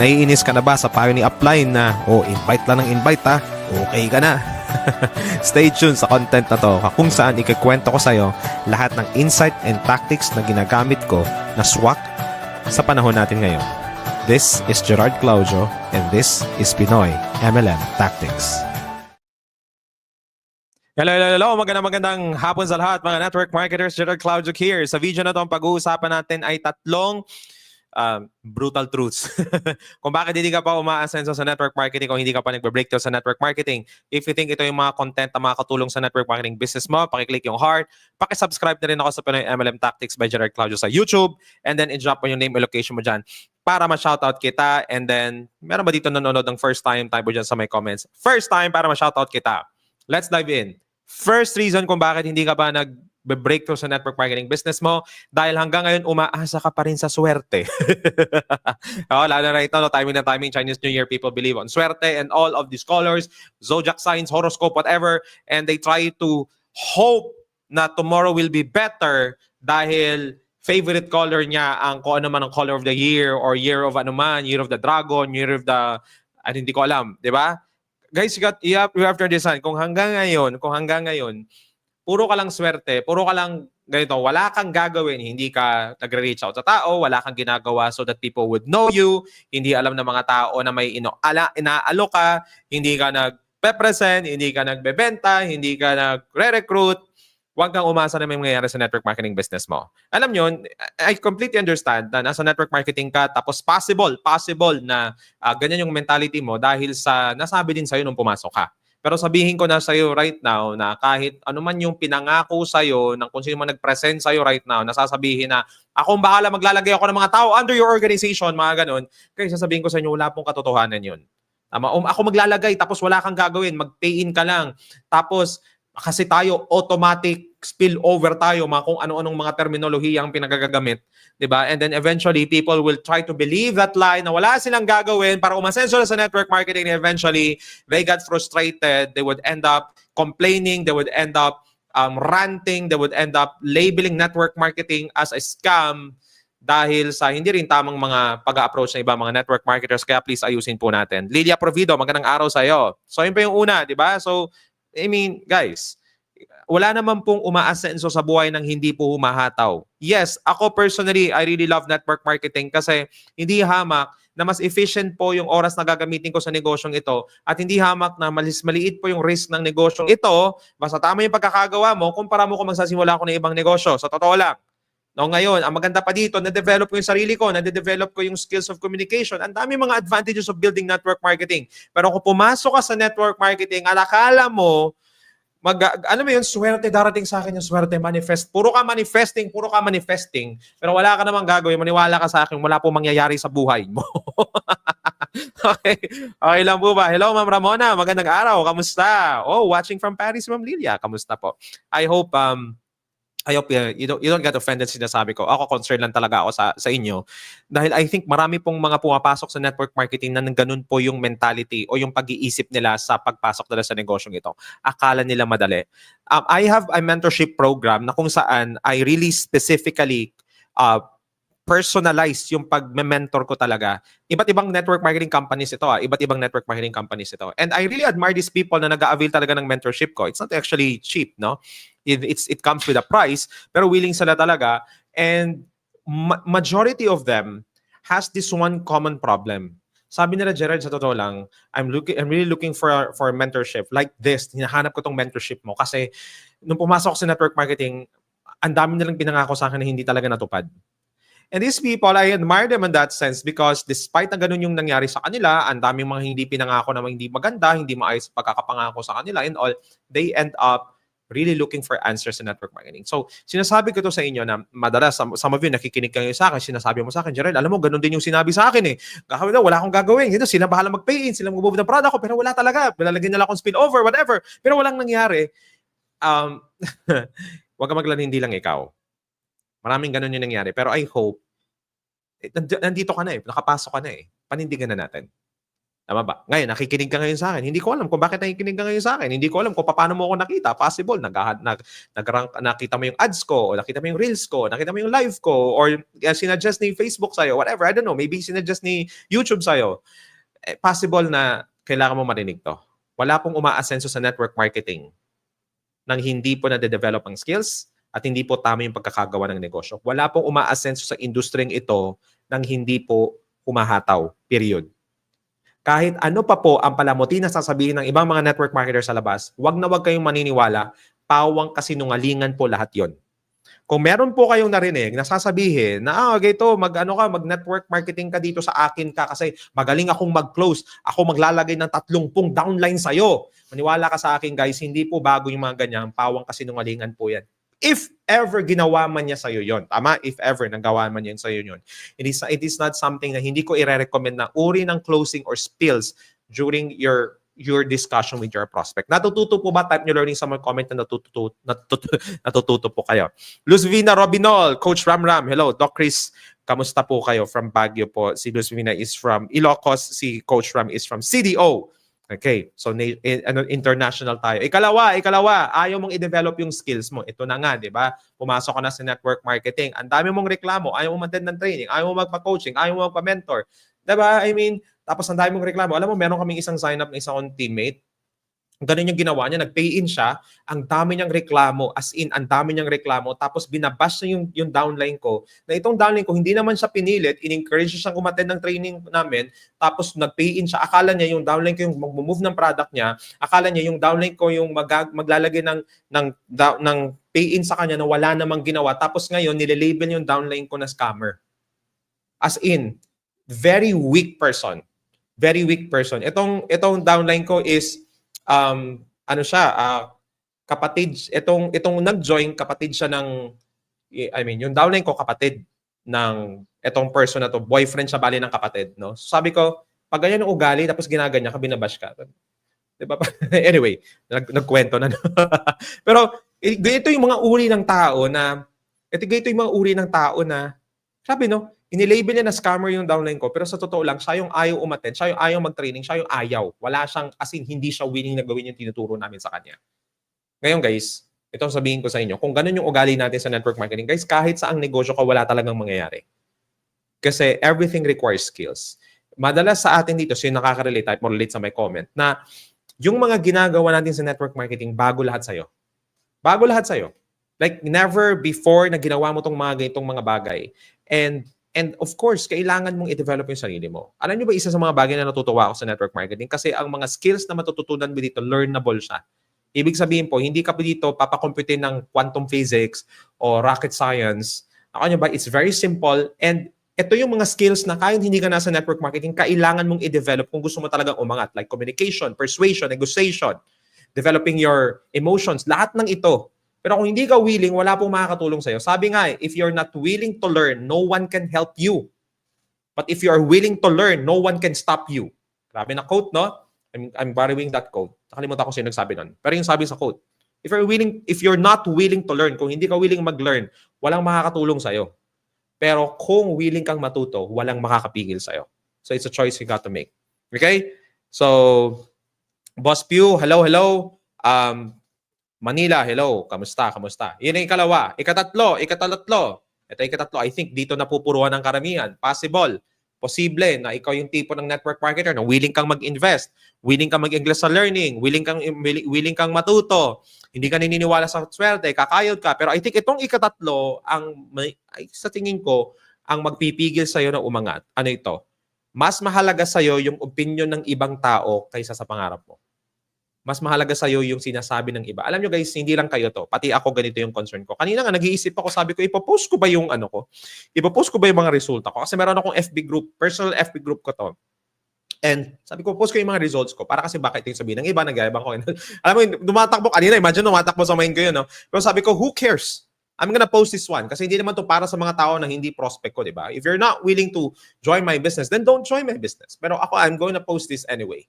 Naiinis ka na ba sa payo ni Upline na, oh, invite lang ng invite ha, okay ka na. Stay tuned sa content na to kung saan ikikwento ko sa'yo lahat ng insight and tactics na ginagamit ko na swak sa panahon natin ngayon. This is Gerard Claudio and this is Pinoy MLM Tactics. Hello, hello, hello. Magandang magandang hapon sa lahat mga network marketers. Gerard Claudio here. Sa video na to, ang pag-uusapan natin ay tatlong um, brutal truths. kung bakit hindi ka pa umaasenso sa network marketing kung hindi ka pa nagbe-breakthrough sa network marketing. If you think ito yung mga content na makakatulong sa network marketing business mo, pakiclick yung heart. Pakisubscribe na rin ako sa Pinoy MLM Tactics by Gerard Claudio sa YouTube. And then i-drop mo yung name and location mo dyan para ma-shoutout kita. And then, meron ba dito nanonood ng first time? Mo dyan sa my comments. First time para ma-shoutout kita. Let's dive in. First reason kung bakit hindi ka ba nag breakthrough sa network marketing business mo dahil hanggang ngayon umaasa ka pa rin sa swerte. oh, lalo na ito, no, timing na timing, Chinese New Year, people believe on swerte and all of these colors, zodiac signs, horoscope, whatever, and they try to hope na tomorrow will be better dahil favorite color niya ang kung ano man ang color of the year or year of ano man, year of the dragon, year of the, ano, hindi ko alam, di ba? Guys, you, got, you, have, you have to understand, kung hanggang ngayon, kung hanggang ngayon, puro ka lang swerte, puro ka lang ganito, wala kang gagawin, hindi ka nagre-reach out sa tao, wala kang ginagawa so that people would know you, hindi alam ng mga tao na may ino, ala, inaalo ka, hindi ka nagpe-present, hindi ka nagbebenta, hindi ka nagre-recruit, huwag kang umasa na may mangyayari sa network marketing business mo. Alam nyo, I completely understand na nasa network marketing ka, tapos possible, possible na uh, ganyan yung mentality mo dahil sa nasabi din sa'yo nung pumasok ka. Pero sabihin ko na sa iyo right now na kahit ano man yung pinangako sa iyo ng kung sino man nag-present sa iyo right now, nasasabihin na ako ang bahala maglalagay ako ng mga tao under your organization, mga ganun. Kaya sasabihin ko sa inyo, wala pong katotohanan yun. Tama? Um, ako maglalagay tapos wala kang gagawin, mag-pay in ka lang. Tapos kasi tayo automatic spill over tayo mga kung ano-anong mga terminolohiya ang pinagagamit, 'di ba? And then eventually people will try to believe that lie na wala silang gagawin para umasenso sa network marketing and eventually they got frustrated, they would end up complaining, they would end up um, ranting, they would end up labeling network marketing as a scam dahil sa hindi rin tamang mga pag-approach ng iba mga network marketers kaya please ayusin po natin. Lilia Provido, magandang araw sa iyo. So yun pa yung una, 'di ba? So I mean, guys, wala naman pong umaasenso sa buhay ng hindi po humahataw. Yes, ako personally, I really love network marketing kasi hindi hamak na mas efficient po yung oras na gagamitin ko sa negosyong ito at hindi hamak na malis maliit po yung risk ng negosyong ito. Basta tama yung pagkakagawa mo, kumpara mo kung magsasimula ako ng ibang negosyo. Sa totoo lang, No, ngayon, ang maganda pa dito, na-develop ko yung sarili ko, na-develop ko yung skills of communication. Ang dami mga advantages of building network marketing. Pero kung pumasok ka sa network marketing, alakala mo, mag, ano mo yun, swerte darating sa akin yung swerte, manifest. Puro ka manifesting, puro ka manifesting. Pero wala ka namang gagawin, maniwala ka sa akin, wala po mangyayari sa buhay mo. okay. Okay lang po ba? Hello, Ma'am Ramona. Magandang araw. Kamusta? Oh, watching from Paris, Ma'am Lilia. Kamusta po? I hope um, I hope you, don't, you don't get offended sinasabi ko. Ako concerned lang talaga ako sa, sa inyo. Dahil I think marami pong mga pumapasok sa network marketing na ganun po yung mentality o yung pag-iisip nila sa pagpasok nila sa negosyong ito. Akala nila madali. Um, I have a mentorship program na kung saan I really specifically uh, personalized yung pag-mentor ko talaga. Iba't ibang network marketing companies ito. Ah. Iba't ibang network marketing companies ito. And I really admire these people na nag-avail talaga ng mentorship ko. It's not actually cheap, no? It, it's, it comes with a price, pero willing sila talaga. And ma- majority of them has this one common problem. Sabi nila Gerard sa totoo lang, I'm looking I'm really looking for for mentorship like this. Hinahanap ko tong mentorship mo kasi nung pumasok sa network marketing, ang dami nilang pinangako sa akin na hindi talaga natupad. And these people, I admire them in that sense because despite na ganun yung nangyari sa kanila, ang daming mga hindi pinangako na hindi maganda, hindi maayos pagkakapangako sa kanila and all, they end up really looking for answers sa network marketing. So, sinasabi ko to sa inyo na madalas, some, some of you nakikinig kayo sa akin, sinasabi mo sa akin, Gerald, alam mo, ganun din yung sinabi sa akin eh. Na, wala akong gagawin. Ito, sila bahala mag-pay in, sila mag ng product ko, pero wala talaga. Lalagyan nila akong spillover, whatever. Pero walang nangyari. Um, wag ka maglala, hindi lang ikaw. Maraming ganun yung nangyari. Pero I hope, eh, nand- nandito ka na eh, nakapasok ka na eh. Panindigan na natin. Tama ba? Ngayon, nakikinig ka ngayon sa akin. Hindi ko alam kung bakit nakikinig ka ngayon sa akin. Hindi ko alam kung paano mo ako nakita. Possible, nag, nag, nag nakita mo yung ads ko, nakita mo yung reels ko, nakita mo yung live ko, or uh, sinadjust ni Facebook sa'yo, whatever. I don't know. Maybe sinadjust ni YouTube sa'yo. Eh, possible na kailangan mo marinig to. Wala pong umaasenso sa network marketing nang hindi po na-develop ang skills at hindi po tama yung pagkakagawa ng negosyo. Wala pong umaasenso sa industreng ito nang hindi po humahataw. Period kahit ano pa po ang palamuti na sasabihin ng ibang mga network marketers sa labas, wag na wag kayong maniniwala, pawang kasinungalingan po lahat yon. Kung meron po kayong narinig na sasabihin na, ah, okay to, mag, ano ka, mag-network marketing ka dito sa akin ka kasi magaling akong mag-close. Ako maglalagay ng tatlong pong downline sa'yo. Maniwala ka sa akin, guys, hindi po bago yung mga ganyan. Pawang kasinungalingan po yan. If ever ginawa man niya sa'yo yon Tama? If ever nagawa man niya sa'yo yon It is, it is not something na hindi ko i-recommend na uri ng closing or spills during your your discussion with your prospect. Natututo po ba? Type nyo learning sa mga comment na natututo, natututo, natututo po kayo. Luz Vina Robinol, Coach Ram Ram, hello. Doc Chris, kamusta po kayo? From Baguio po. Si Luz Vina is from Ilocos. Si Coach Ram is from CDO. Okay, so na, eh, ano, international tayo. Ikalawa, ikalawa, ayaw mong i-develop yung skills mo. Ito na nga, di ba? Pumasok ka na sa network marketing. Ang dami mong reklamo, ayaw mo mag ng training, ayaw mo magpa-coaching, ayaw mo magpa-mentor. Di ba? I mean, tapos ang dami mong reklamo. Alam mo, meron kaming isang sign up ng isang teammate Ganun yung ginawa niya, nag-pay in siya, ang dami niyang reklamo, as in, ang dami niyang reklamo, tapos binabash niya yung, yung downline ko, na itong downline ko, hindi naman siya pinilit, in-encourage siya umattend ng training namin, tapos nag-pay in siya, akala niya yung downline ko yung mag-move ng product niya, akala niya yung downline ko yung mag- maglalagay ng, ng, ng, ng pay in sa kanya na wala namang ginawa, tapos ngayon, nililabel yung downline ko na scammer. As in, very weak person. Very weak person. Itong, itong downline ko is, um, ano siya, uh, kapatid, itong, itong nag-join, kapatid siya ng, I mean, yung downline ko, kapatid ng itong person na to, boyfriend siya bali ng kapatid, no? So sabi ko, pag ganyan ang ugali, tapos ginaganya ka, binabash ka. Di ba? anyway, nag, nagkwento na. Pero ito yung mga uri ng tao na, ito, ito yung mga uri ng tao na, sabi no, inilabel niya na scammer yung downline ko, pero sa totoo lang, siya yung ayaw umattend, siya yung ayaw mag-training, siya yung ayaw. Wala siyang, as in, hindi siya willing na gawin yung tinuturo namin sa kanya. Ngayon guys, ito sabihin ko sa inyo, kung ganun yung ugali natin sa network marketing, guys, kahit sa ang negosyo ka, wala talagang mangyayari. Kasi everything requires skills. Madalas sa atin dito, so yung nakaka-relate, type mo relate sa my comment, na yung mga ginagawa natin sa network marketing, bago lahat sa'yo. Bago lahat sa'yo. Like never before na ginawa mo tong mga ganitong mga bagay. And And of course, kailangan mong i-develop yung sarili mo. Alam niyo ba isa sa mga bagay na natutuwa ako sa network marketing? Kasi ang mga skills na matututunan mo dito, learnable siya. Ibig sabihin po, hindi ka po dito papakomputin ng quantum physics o rocket science. Ako niyo ba, it's very simple and ito yung mga skills na kahit hindi ka nasa network marketing, kailangan mong i-develop kung gusto mo talagang umangat. Like communication, persuasion, negotiation, developing your emotions. Lahat ng ito, pero kung hindi ka willing, wala pong makakatulong sa'yo. Sabi nga, if you're not willing to learn, no one can help you. But if you are willing to learn, no one can stop you. Grabe na quote, no? I'm, I'm borrowing that quote. Nakalimutan ko sino nagsabi nun. Pero yung sabi sa quote, if you're willing, if you're not willing to learn, kung hindi ka willing mag-learn, walang makakatulong sa'yo. Pero kung willing kang matuto, walang makakapigil sa'yo. So it's a choice you got to make. Okay? So, Boss Pew, hello, hello. Um, Manila, hello, kamusta, kamusta? Yun ang ikalawa. Ikatatlo, ikatalatlo. Ito ikatatlo, I think dito napupuruan ng karamihan. Possible, posible na ikaw yung tipo ng network marketer na willing kang mag-invest, willing kang mag-English sa learning, willing kang willing kang matuto, hindi ka naniniwala sa swerte, kakayod ka. Pero I think itong ikatatlo ang may, ay, sa tingin ko ang magpipigil sa iyo na umangat. Ano ito? Mas mahalaga sa iyo yung opinion ng ibang tao kaysa sa pangarap mo mas mahalaga sa iyo yung sinasabi ng iba. Alam nyo guys, hindi lang kayo to. Pati ako ganito yung concern ko. Kanina nga nag-iisip ako, sabi ko, ipopost ko ba yung ano ko? Ipopost ko ba yung mga resulta ko? Kasi meron akong FB group, personal FB group ko to. And sabi ko, post ko yung mga results ko para kasi bakit yung sabihin ng iba, nagyayabang ko. Alam mo, yun, tumatakbo kanina, imagine tumatakbo sa mind ko yun, no? Pero sabi ko, who cares? I'm gonna post this one kasi hindi naman to para sa mga tao na hindi prospect ko, di ba? If you're not willing to join my business, then don't join my business. Pero ako, I'm going to post this anyway.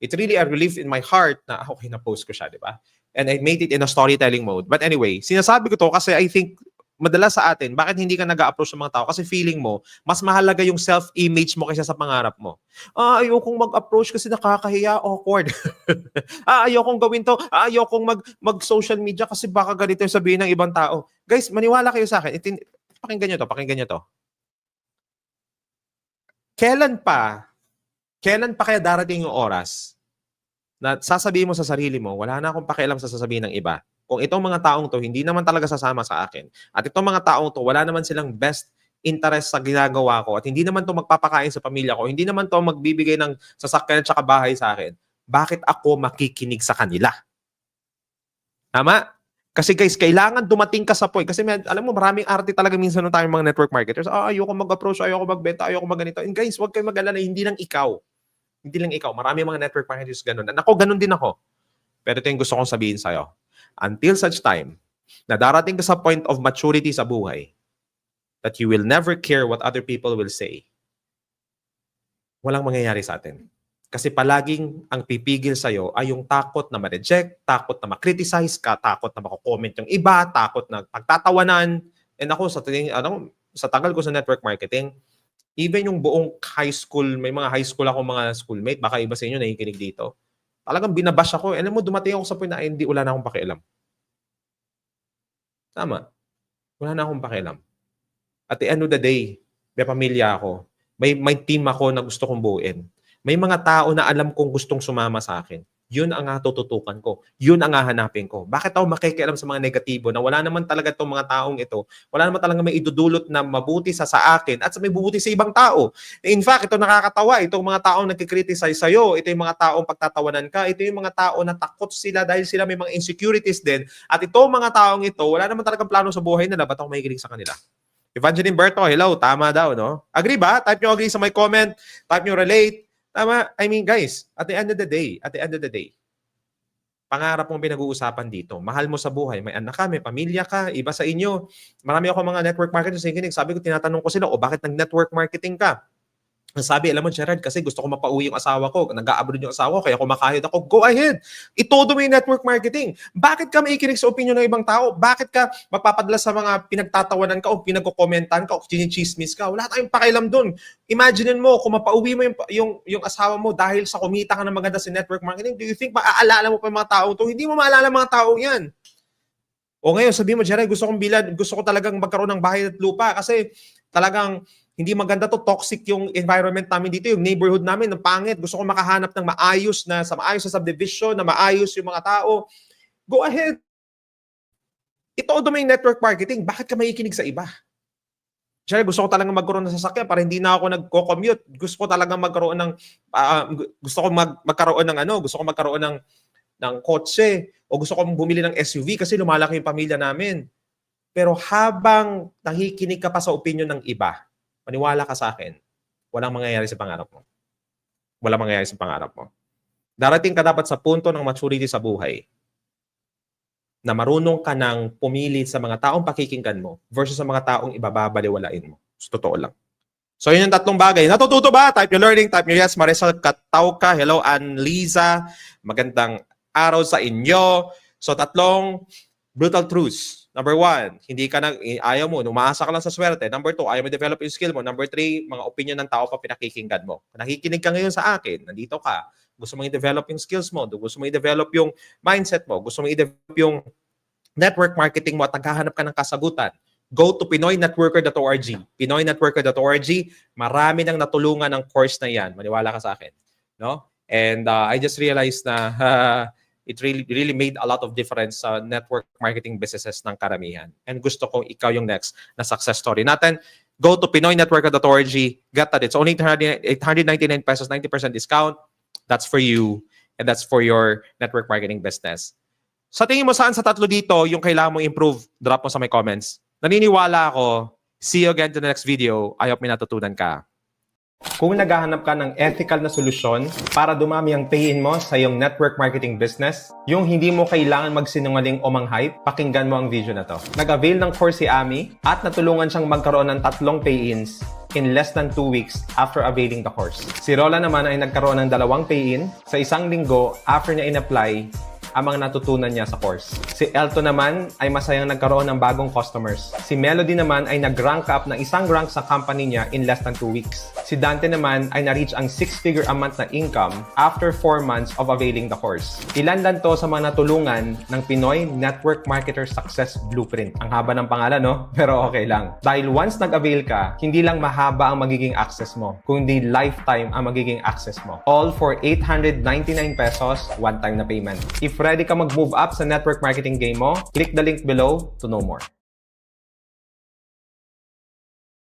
It's really a relief in my heart na, ah, okay, na-post ko siya, di ba? And I made it in a storytelling mode. But anyway, sinasabi ko to kasi I think madalas sa atin, bakit hindi ka nag-approach sa mga tao? Kasi feeling mo, mas mahalaga yung self-image mo kaysa sa pangarap mo. Ah, ayokong mag-approach kasi nakakahiya, awkward. ah, ayokong gawin to. Ah, ayokong mag, mag-social media kasi baka ganito yung sabihin ng ibang tao. Guys, maniwala kayo sa akin. Itin, pakinggan nyo to, pakinggan nyo to. Kailan pa, kailan pa kaya darating yung oras na sasabihin mo sa sarili mo, wala na akong pakialam sa sasabihin ng iba. Kung itong mga taong to hindi naman talaga sasama sa akin, at itong mga taong to wala naman silang best interest sa ginagawa ko, at hindi naman to magpapakain sa pamilya ko, hindi naman to magbibigay ng sasakyan at saka bahay sa akin, bakit ako makikinig sa kanila? Tama? Kasi guys, kailangan dumating ka sa point. Kasi may, alam mo, maraming arte talaga minsan ng tayong mga network marketers. Ah, ayoko mag-approach, ayoko magbenta, ayoko mag-ganito. And guys, huwag kayo mag-alala, hindi lang ikaw. Hindi lang ikaw. Marami mga network marketers ganun. And ako, ganun din ako. Pero ito yung gusto kong sabihin sa'yo. Until such time na darating ka sa point of maturity sa buhay that you will never care what other people will say, walang mangyayari sa atin. Kasi palaging ang pipigil sa'yo ay yung takot na ma-reject, takot na ma-criticize ka, takot na mako-comment yung iba, takot na pagtatawanan. And ako, sa, ano, sa tagal ko sa network marketing, even yung buong high school, may mga high school ako mga schoolmate, baka iba sa inyo nakikinig dito. Talagang binabash ako. Alam mo, dumating ako sa point na hindi, wala na akong pakialam. Tama. Wala na akong pakialam. At the end of the day, may pamilya ako. May, may team ako na gusto kong buuin. May mga tao na alam kong gustong sumama sa akin. Yun ang tututukan ko. Yun ang hahanapin ko. Bakit ako makikialam sa mga negatibo na wala naman talaga itong mga taong ito, wala naman talaga may idudulot na mabuti sa sa akin at sa may bubuti sa ibang tao. In fact, ito nakakatawa. Itong mga taong nagkikriticize sa'yo, ito yung mga taong pagtatawanan ka, ito yung mga tao na takot sila dahil sila may mga insecurities din. At itong mga taong ito, wala naman talagang plano sa buhay nila, ba't ako makikinig sa kanila? Evangeline Berto, hello, tama daw, no? Agree ba? Type nyo agree sa my comment, type nyo relate, Tama? I mean, guys, at the end of the day, at the end of the day, pangarap mong pinag-uusapan dito. Mahal mo sa buhay. May anak ka, may pamilya ka, iba sa inyo. Marami ako mga network marketers na kinig. Sabi ko, tinatanong ko sila, o bakit nag-network marketing ka? Sabi, alam mo, Gerard, kasi gusto ko mapauwi yung asawa ko. Nag-a-abroad yung asawa ko, kaya kumakahid ako. Go ahead. Itodo mo yung network marketing. Bakit ka maikinig sa opinion ng ibang tao? Bakit ka mapapadala sa mga pinagtatawanan ka o pinagkokomentan ka o chinichismis ka? Wala tayong pakialam doon. Imagine mo, kung mapauwi mo yung, yung, yung asawa mo dahil sa kumita ka ng maganda sa network marketing, do you think maaalala mo pa yung mga tao to? Hindi mo maalala mga tao yan. O ngayon, sabi mo, Gerard, gusto kong bilad, gusto ko talagang magkaroon ng bahay at lupa kasi talagang hindi maganda to toxic yung environment namin dito, yung neighborhood namin, ng pangit. Gusto ko makahanap ng maayos na sa maayos na subdivision, na maayos yung mga tao. Go ahead. Ito do may network marketing. Bakit ka makikinig sa iba? Siyempre, gusto ko talagang magkaroon ng sasakyan para hindi na ako nagko-commute. Gusto ko talagang magkaroon ng uh, gusto ko mag, magkaroon ng ano, gusto ko magkaroon ng ng kotse o gusto ko bumili ng SUV kasi lumalaki yung pamilya namin. Pero habang nakikinig ka pa sa opinion ng iba, maniwala ka sa akin, walang mangyayari sa pangarap mo. Walang mangyayari sa pangarap mo. Darating ka dapat sa punto ng maturity sa buhay na marunong ka nang pumili sa mga taong pakikinggan mo versus sa mga taong ibababaliwalain mo. So, totoo lang. So, yun yung tatlong bagay. Natututo ba? Type your learning, type your yes. Marisol Katauka, hello, Ann Liza. Magandang araw sa inyo. So, tatlong brutal truths. Number one, hindi ka nang, ayaw mo, umaasa ka lang sa swerte. Number two, ayaw mo develop yung skill mo. Number three, mga opinion ng tao pa pinakikinggan mo. Nakikinig ka ngayon sa akin, nandito ka, gusto mo i-develop yung skills mo, gusto mo i-develop yung mindset mo, gusto mo i-develop yung network marketing mo at naghahanap ka ng kasagutan, go to pinoynetworker.org. pinoynetworker.org. Marami nang natulungan ng course na yan. Maniwala ka sa akin. No? And uh, I just realized na uh, it really really made a lot of difference sa network marketing businesses ng karamihan. And gusto kong ikaw yung next na success story natin. Go to pinoynetworker.org. Get that. It's only 899 pesos, 90% discount. That's for you. And that's for your network marketing business. Sa tingin mo saan sa tatlo dito yung kailangan mo improve? Drop mo sa my comments. Naniniwala ako. See you again to the next video. I hope may natutunan ka. Kung naghahanap ka ng ethical na solusyon para dumami ang pay-in mo sa iyong network marketing business, yung hindi mo kailangan magsinungaling o mang-hype, pakinggan mo ang video na to. Nag-avail ng course si Ami at natulungan siyang magkaroon ng tatlong pay-ins in less than 2 weeks after availing the course. Si Rola naman ay nagkaroon ng dalawang pay-in sa isang linggo after niya in-apply ang mga natutunan niya sa course. Si Elto naman ay masayang nagkaroon ng bagong customers. Si Melody naman ay nag-rank up ng isang rank sa company niya in less than 2 weeks. Si Dante naman ay na-reach ang 6-figure a month na income after 4 months of availing the course. Ilan lang to sa mga natulungan ng Pinoy Network Marketer Success Blueprint. Ang haba ng pangalan, no? Pero okay lang. Dahil once nag-avail ka, hindi lang mahaba ang magiging access mo, kundi lifetime ang magiging access mo. All for 899 pesos, one-time na payment. If ready ka mag-move up sa network marketing game mo, click the link below to know more.